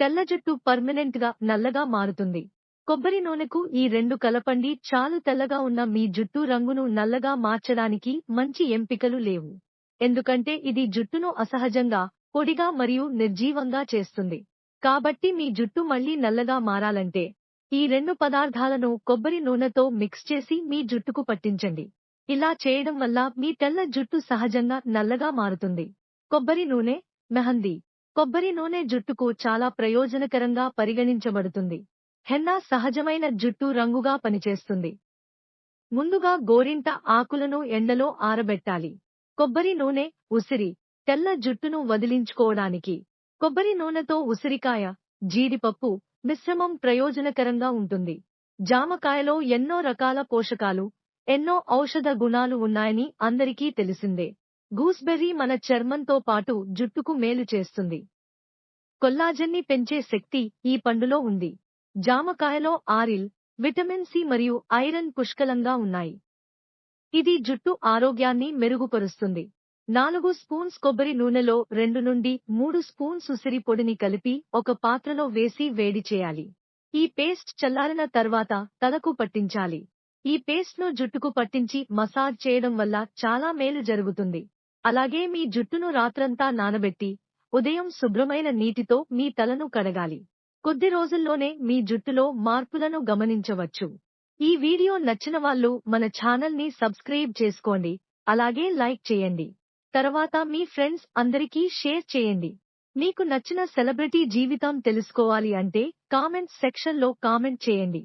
తెల్ల జుట్టు పర్మనెంట్గా నల్లగా మారుతుంది. కొబ్బరి నూనెకు ఈ రెండు కలపండి. చాలు తెల్లగా ఉన్న మీ జుట్టు రంగును నల్లగా మార్చడానికి మంచి ఎంపికలు లేవు. ఎందుకంటే ఇది జుట్టును అసహజంగా పొడిగా మరియు నిర్జీవంగా చేస్తుంది. కాబట్టి మీ జుట్టు మళ్ళీ నల్లగా మారాలంటే ఈ రెండు పదార్థాలను కొబ్బరి నూనెతో మిక్స్ చేసి మీ జుట్టుకు పట్టించండి. ఇలా చేయడం వల్ల మీ తెల్ల జుట్టు సహజంగా నల్లగా మారుతుంది. కొబ్బరి నూనె మెహందీ. కొబ్బరి నూనె జుట్టుకు చాలా ప్రయోజనకరంగా పరిగణించబడుతుంది. హెన్నా సహజమైన జుట్టు రంగుగా పనిచేస్తుంది. ముందుగా గోరింట ఆకులను ఎండలో ఆరబెట్టాలి. కొబ్బరి నూనె ఉసిరి తెల్ల జుట్టును వదిలించుకోవడానికి. కొబ్బరి నూనెతో ఉసిరికాయ జీడిపప్పు మిశ్రమం ప్రయోజనకరంగా ఉంటుంది. జామకాయలో ఎన్నో రకాల పోషకాలు ఎన్నో ఔషధ గుణాలు ఉన్నాయని అందరికీ తెలిసిందే. గూస్బెర్రీ మన చర్మంతో పాటు జుట్టుకు మేలు చేస్తుంది. కొల్లాజెన్ని పెంచే శక్తి ఈ పండులో ఉంది. జామకాయలో ఆరిల్ విటమిన్ సి మరియు ఐరన్ పుష్కలంగా ఉన్నాయి. ఇది జుట్టు ఆరోగ్యాన్ని మెరుగుపరుస్తుంది. నాలుగు స్పూన్స్ కొబ్బరి నూనెలో రెండు నుండి మూడు స్పూన్స్ ఉసిరి పొడిని కలిపి ఒక పాత్రలో వేసి వేడి చేయాలి. ఈ పేస్ట్ చల్లారిన తర్వాత తలకు పట్టించాలి. ఈ పేస్ట్ను జుట్టుకు పట్టించి మసాజ్ చేయడం వల్ల చాలా మేలు జరుగుతుంది. అలాగే మీ జుట్టును రాత్రంతా నానబెట్టి ఉదయం శుభ్రమైన నీటితో మీ తలను కడగాలి. కొద్ది రోజుల్లోనే మీ జుట్టులో మార్పులను గమనించవచ్చు. ఈ వీడియో నచ్చిన వాళ్ళు మన ఛానల్ని సబ్స్క్రైబ్ చేసుకోండి అలాగే లైక్ చేయండి. తర్వాత మీ ఫ్రెండ్స్ అందరికీ షేర్ చేయండి. మీకు నచ్చిన సెలబ్రిటీ జీవితం తెలుసుకోవాలి అంటే కామెంట్ సెక్షన్లో కామెంట్ చేయండి.